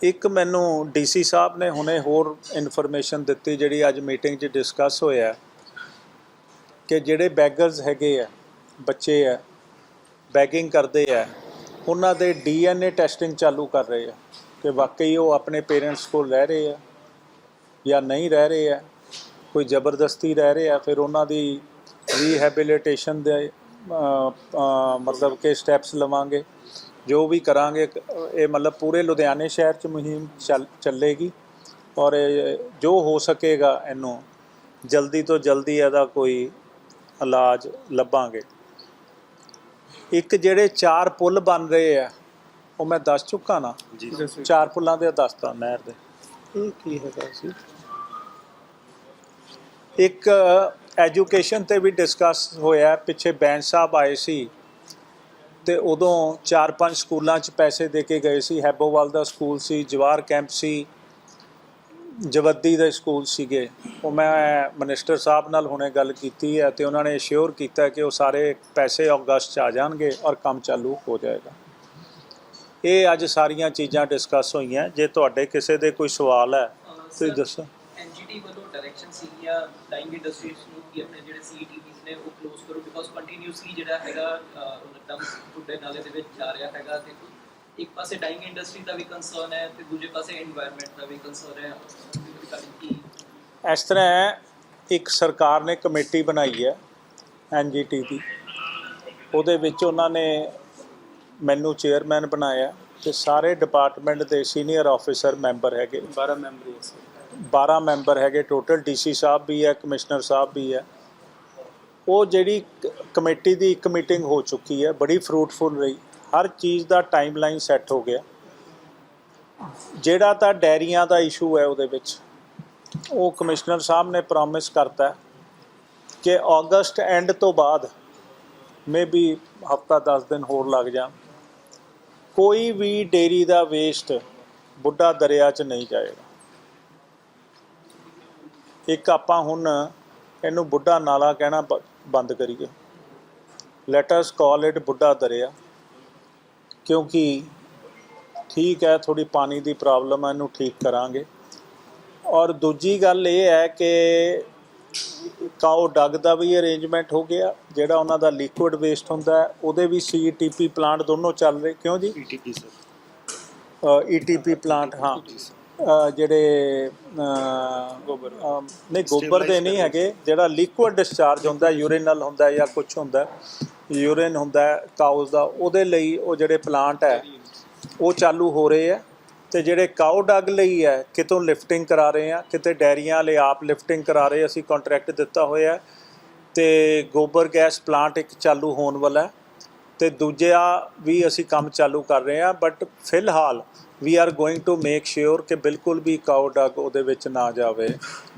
ਇੱਕ ਮੈਨੂੰ ਡੀਸੀ ਸਾਹਿਬ ਨੇ ਹੁਣੇ ਹੋਰ ਇਨਫੋਰਮੇਸ਼ਨ ਦਿੱਤੀ, ਜਿਹੜੀ ਅੱਜ ਮੀਟਿੰਗ 'ਚ ਡਿਸਕਸ ਹੋਇਆ ਕਿ ਜਿਹੜੇ ਬੈਗਰਸ ਹੈਗੇ ਆ, ਬੱਚੇ ਆ ਬੈਗਿੰਗ ਕਰਦੇ ਆ, ਉਹਨਾਂ ਦੇ ਡੀਐਨਏ ਟੈਸਟਿੰਗ ਚਾਲੂ ਕਰ ਰਹੇ ਆ, ਕਿ ਵਾਕਈ ਉਹ ਆਪਣੇ ਪੇਰੈਂਟਸ ਕੋਲ ਰਹਿ ਰਹੇ ਆ ਜਾਂ ਨਹੀਂ ਰਹਿ ਰਹੇ ਆ, ਕੋਈ ਜ਼ਬਰਦਸਤੀ ਰਹਿ ਰਹੇ ਆ, ਫਿਰ ਉਹਨਾਂ ਦੀ ਰੀਹੈਬਿਲਿਟੇਸ਼ਨ ਦੇ ਮਤਲਬ ਕਿ ਸਟੈਪਸ ਲਵਾਂਗੇ। ਜੋ ਵੀ ਕਰਾਂਗੇ ਇਹ ਮਤਲਬ ਪੂਰੇ ਲੁਧਿਆਣੇ ਸ਼ਹਿਰ 'ਚ ਮੁਹਿੰਮ ਚੱਲ ਚੱਲੇਗੀ ਔਰ ਜੋ ਹੋ ਸਕੇਗਾ ਇਹਨੂੰ ਜਲਦੀ ਤੋਂ ਜਲਦੀ ਇਹਦਾ ਕੋਈ ਇਲਾਜ ਲੱਭਾਂਗੇ। ਇੱਕ ਜਿਹੜੇ ਚਾਰ ਪੁਲ ਬਣ ਰਹੇ ਆ ਉਹ ਮੈਂ ਦੱਸ ਚੁੱਕਾ ਨਾ? ਜੀ। ਚਾਰ ਪੁੱਲਾਂ ਦੇ ਦੱਸਤਾ ਨਹਿਰ ਦੇ। ਇਹ ਕੀ ਹੈਗਾ ਸੀ? ਇੱਕ ਐਜੂਕੇਸ਼ਨ ਤੇ ਵੀ ਡਿਸਕਸ ਹੋਇਆ ਪਿੱਛੇ ਬੈਂਚ ਸਾਹਿਬ ਆਏ ਸੀ। ਤੇ ਉਦੋਂ ਚਾਰ ਪੰਜ ਸਕੂਲਾਂ 'ਚ ਪੈਸੇ ਦੇ ਕੇ ਗਏ ਸੀ। ਹੈਬੋਵਾਲ ਦਾ ਸਕੂਲ ਸੀ ਜਵਾਰ ਕੈਂਪ ਸੀ ਜਵੱਦੀ ਦੇ ਸਕੂਲ ਸੀਗੇ। ਉਹ ਮੈਂ ਮਿਨਿਸਟਰ ਸਾਹਿਬ ਨਾਲ ਹੁਣੇ ਗੱਲ ਕੀਤੀ ਹੈ ਤੇ ਉਹਨਾਂ ਨੇ ਅਸ਼ੋਰ ਕੀਤਾ ਕਿ ਉਹ ਸਾਰੇ ਪੈਸੇ ਅਗਸਤ 'ਚ ਆ ਜਾਣਗੇ ਔਰ ਕੰਮ ਚਾਲੂ ਹੋ ਜਾਏਗਾ। ਇਹ ਅੱਜ ਸਾਰੀਆਂ ਚੀਜ਼ਾਂ ਡਿਸਕਸ ਹੋਈਆਂ। ਜੇ ਤੁਹਾਡੇ ਕਿਸੇ ਦੇ ਕੋਈ ਸਵਾਲ ਹੈ ਤੁਸੀਂ ਦੱਸੋ। ਐਨਜੀਟੀ ਵੱਲੋਂ ਡਾਇਰੈਕਸ਼ਨ ਸੀ ਜਾਂ ਡਾਈਂਗ ਇੰਡਸਟਰੀਜ਼ ਨੂੰ ਕਿ ਆਪਣੇ ਜਿਹੜੇ ਸੀਟੀਪੀਸ ਨੇ ਉਹ ক্লোਜ਼ ਕਰੋ ਬਿਕੋਜ਼ ਕੰਟੀਨਿਊਸਲੀ ਜਿਹੜਾ ਹੈਗਾ ਉਹਨਾਂ ਦਾ ਫੁੱਡੇ ਨਾਲੇ ਦੇ ਵਿੱਚ ਜਾ ਰਿਹਾ ਹੈਗਾ ਤੇ ਇੱਕ ਪਾਸੇ ਡਾਈਂਗ ਇੰਡਸਟਰੀ ਦਾ ਵੀ ਕੰਸਰਨ ਹੈ ਤੇ ਦੂਜੇ ਪਾਸੇ এনवायरमेंट ਦਾ ਵੀ ਕੰਸਰਨ ਹੈ। ਇਸ ਤਰ੍ਹਾਂ ਇੱਕ ਸਰਕਾਰ ਨੇ ਕਮੇਟੀ ਬਣਾਈ ਹੈ ਐਨਜੀਟੀ ਦੀ। ਉਹਦੇ ਵਿੱਚ ਉਹਨਾਂ ਨੇ ਮੈਨੂੰ ਚੇਅਰਮੈਨ ਬਣਾਇਆ ਤੇ ਸਾਰੇ ਡਿਪਾਰਟਮੈਂਟ ਦੇ ਸੀਨੀਅਰ ਆਫੀਸਰ ਮੈਂਬਰ ਹੈਗੇ। 12 ਮੈਂਬਰ 12 ਮੈਂਬਰ ਹੈਗੇ ਟੋਟਲ ਡੀਸੀ ਸਾਹਿਬ ਵੀ ਹੈ ਕਮਿਸ਼ਨਰ ਸਾਹਿਬ ਵੀ ਹੈ। ਉਹ ਜਿਹੜੀ ਕ- ਕਮੇਟੀ ਦੀ ਇੱਕ ਮੀਟਿੰਗ ਹੋ ਚੁੱਕੀ ਹੈ, ਬੜੀ ਫਰੂਟਫੁਲ ਰਹੀ। ਹਰ ਚੀਜ਼ ਦਾ ਟਾਈਮਲਾਈਨ ਸੈੱਟ ਹੋ ਗਿਆ। ਜਿਹੜਾ ਤਾਂ ਡੈਰੀਆਂ ਦਾ ਇਸ਼ੂ ਹੈ ਉਹਦੇ ਵਿੱਚ, ਉਹ ਕਮਿਸ਼ਨਰ ਸਾਹਿਬ ਨੇ ਪ੍ਰੋਮਿਸ ਕਰਤਾ ਕਿ ਅਗਸਤ ਐਂਡ ਤੋਂ ਬਾਅਦ ਮੇਬੀ ਹਫਤਾ 10 ਦਿਨ ਹੋਰ ਲੱਗ ਜਾਣ। ਕੋਈ ਵੀ ਡੇਰੀ ਦਾ ਵੇਸਟ ਬੁੱਢਾ ਦਰਿਆ 'ਚ ਨਹੀਂ ਜਾਏਗਾ। ਇੱਕ ਆਪਾਂ ਹੁਣ ਇਹਨੂੰ ਬੁੱਢਾ ਨਾਲਾ ਕਹਿਣਾ ਬੰਦ ਕਰੀਏ। ਲੈਟ ਅਸ ਕਾਲ ਇਟ ਬੁੱਢਾ ਦਰਿਆ ਕਿਉਂਕਿ ਠੀਕ ਹੈ ਥੋੜੀ ਪਾਣੀ ਦੀ ਪ੍ਰੋਬਲਮ ਹੈ ਇਹਨੂੰ ਠੀਕ ਕਰਾਂਗੇ। ਔਰ ਦੂਜੀ ਗੱਲ ਇਹ ਹੈ ਕਿ ਕਾਓ ਡੱਗ ਦਾ ਵੀ ਅਰੇਂਜਮੈਂਟ ਹੋ ਗਿਆ ਜਿਹੜਾ ਉਹਨਾਂ ਦਾ ਲਿਕੁਇਡ ਵੇਸਟ ਹੁੰਦਾ ਹੈ ਉਹਦੇ ਵੀ ਸੀਟੀਪੀ ਪਲਾਂਟ ਦੋਨੋਂ ਚੱਲ ਰਹੇ। ਕਿਉਂ ਜੀ? ਈਟੀਪੀ ਸਰ ਈਟੀਪੀ ਪਲਾਂਟ ਹਾਂ। ਅ, ਜਿਹੜੇ ਗੋਬਰ। ਨਹੀਂ ਗੋਬਰ ਦੇ ਨਹੀਂ ਹੈਗੇ। ਜਿਹੜਾ ਲਿਕੁਇਡ ਡਿਸਚਾਰਜ ਹੁੰਦਾ ਯੂਰੀਨਲ ਹੁੰਦਾ ਜਾਂ ਕੁਝ ਹੁੰਦਾ ਯੂਰਿਨ ਹੁੰਦਾ ਕਾਉਸ ਦਾ ਉਹਦੇ ਲਈ ਉਹ ਜਿਹੜੇ ਪਲਾਂਟ ਹੈ ਉਹ ਚਾਲੂ ਹੋ ਰਹੇ ਆ ਤੇ ਜਿਹੜੇ ਕਾਉ ਡੱਗ ਲਈ ਹੈ ਕਿਤੋਂ ਲਿਫਟਿੰਗ ਕਰਾ ਰਹੇ ਆ ਕਿਤੇ ਡੈਰੀਆਂ ਵਾਲੇ ਆਪ ਲਿਫਟਿੰਗ ਕਰਾ ਰਹੇ ਅਸੀਂ ਕੰਟਰੈਕਟ ਦਿੱਤਾ ਹੋਇਆ ਤੇ ਗੋਬਰ ਗੈਸ ਪਲਾਂਟ ਇੱਕ ਚਾਲੂ ਹੋਣ ਵਾਲਾ ਹੈ। ਤੇ ਦੂਜਾ ਵੀ ਅਸੀਂ ਕੰਮ ਚਾਲੂ ਕਰ ਰਹੇ ਹਾਂ ਬਟ ਫਿਲਹਾਲ we are going to make sure ਕਿ ਬਿਲਕੁਲ ਵੀ ਕਾਉ ਡੱਗ ਉਹਦੇ ਵਿੱਚ ਨਾ ਜਾਵੇ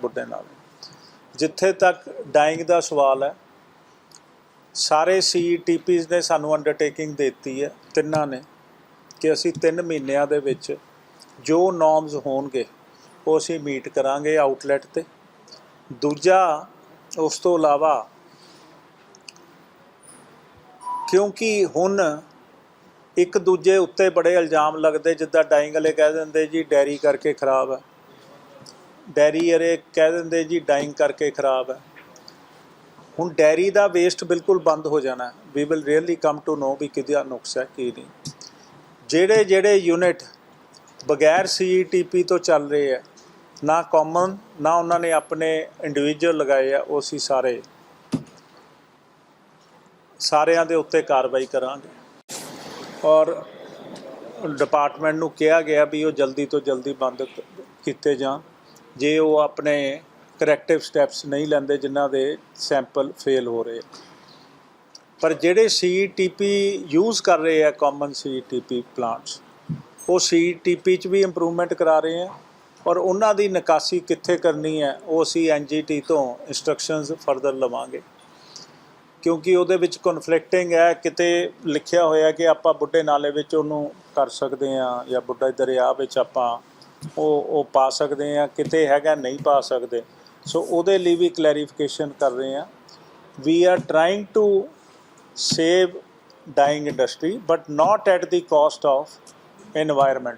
ਬੁੱਢੇ ਨਾਲ। ਜਿੱਥੇ ਤੱਕ ਡਾਈਂਗ ਦਾ ਸਵਾਲ ਹੈ, ਸਾਰੇ ਸੀਟੀਪੀਸ ਨੇ ਸਾਨੂੰ ਅੰਡਰਟੇਕਿੰਗ ਦਿੱਤੀ ਹੈ, ਤਿੰਨਾਂ ਨੇ, ਕਿ ਅਸੀਂ 3 ਮਹੀਨਿਆਂ ਦੇ ਵਿੱਚ ਜੋ ਨੋਰਮਸ ਹੋਣਗੇ, ਉਹ ਅਸੀਂ ਮੀਟ ਕਰਾਂਗੇ ਆਊਟਲੈਟ ਤੇ। ਦੂਜਾ, ਉਸ ਤੋਂ ਇਲਾਵਾ ਕਿਉਂਕਿ ਹੁਣ ਇੱਕ ਦੂਜੇ ਉੱਤੇ ਬੜੇ ਇਲਜ਼ਾਮ ਲੱਗਦੇ, ਜਿੱਦਾਂ ਡਾਈਂਗ ਵਾਲੇ ਕਹਿ ਦਿੰਦੇ ਜੀ, ਡੈਰੀ ਕਰਕੇ ਖਰਾਬ ਹੈ। ਡੈਰੀ ਵਾਲੇ ਕਹਿ ਦਿੰਦੇ ਜੀ ਡਾਈਂਗ ਕਰਕੇ ਖਰਾਬ ਹੈ। ਹੁਣ ਡੈਰੀ ਦਾ ਵੇਸਟ ਬਿਲਕੁਲ ਬੰਦ ਹੋ ਜਾਣਾ we will really come to know ਵੀ ਕਿਹਦਾ ਨੁਕਸ ਹੈ, ਕੀ ਨਹੀਂ। ਜਿਹੜੇ ਜਿਹੜੇ ਯੂਨਿਟ ਬਗੈਰ ਸੀਟੀਪੀ ਤੋਂ ਚੱਲ ਰਹੇ ਆ ਨਾ ਕਾਮਨ ਨਾ ਉਹਨਾਂ ਨੇ ਆਪਣੇ ਇੰਡੀਵਿਜੂਅਲ ਲਗਾਏ ਆ, ਉਹ ਅਸੀਂ ਸਾਰੇ, ਸਾਰਿਆਂ ਦੇ ਉੱਤੇ ਕਾਰਵਾਈ ਕਰਾਂਗੇ। ਔਰ ਡਿਪਾਰਟਮੈਂਟ ਨੂੰ ਕਿਹਾ ਗਿਆ ਵੀ ਉਹ ਜਲਦੀ ਤੋਂ ਜਲਦੀ ਬੰਦ ਕੀਤੇ ਜਾਣ। ਜੇ ਉਹ ਆਪਣੇ ਕਰੈਕਟਿਵ ਸਟੈਪਸ ਨਹੀਂ ਲੈਂਦੇ ਜਿਨ੍ਹਾਂ ਦੇ ਸੈਂਪਲ ਫੇਲ ਹੋ ਰਹੇ। ਪਰ ਜਿਹੜੇ ਸੀਟੀਪੀ ਯੂਜ਼ ਕਰ ਰਹੇ ਆ ਕਾਮਨ ਸੀਟੀਪੀ ਪਲਾਂਟਸ ਉਹ ਸੀਟੀਪੀ ਚ ਵੀ ਇੰਪਰੂਵਮੈਂਟ ਕਰਾ ਰਹੇ ਆ ਔਰ ਉਹਨਾਂ ਦੀ ਨਿਕਾਸੀ ਕਿੱਥੇ ਕਰਨੀ ਹੈ, ਉਹ ਅਸੀਂ ਐਨਜੀਟੀ ਤੋਂ ਇਨਸਟਰਕਸ਼ਨਸ ਫਰਦਰ ਲਵਾਂਗੇ। ਕਿਉਂਕਿ ਉਹਦੇ ਵਿੱਚ ਕਨਫਲਿਕਟਿੰਗ ਹੈ, ਕਿਤੇ ਲਿਖਿਆ ਹੋਇਆ ਕਿ ਆਪਾਂ ਬੁੱਢੇ ਨਾਲੇ ਵਿੱਚ ਉਹਨੂੰ ਕਰ ਸਕਦੇ ਆ ਜਾਂ ਬੁੱਢਾ ਦਰਿਆ ਵਿੱਚ ਆਪਾਂ ਉਹ ਉਹ ਪਾ ਸਕਦੇ ਆ ਕਿਤੇ ਹੈਗਾ ਨਹੀਂ ਪਾ ਸਕਦੇ। ਸੋ ਉਹਦੇ ਲਈ ਵੀ ਕਲੈਰੀਫਿਕੇਸ਼ਨ ਕਰ ਰਹੇ ਆ we are trying to save dying industry but not at the cost of environment.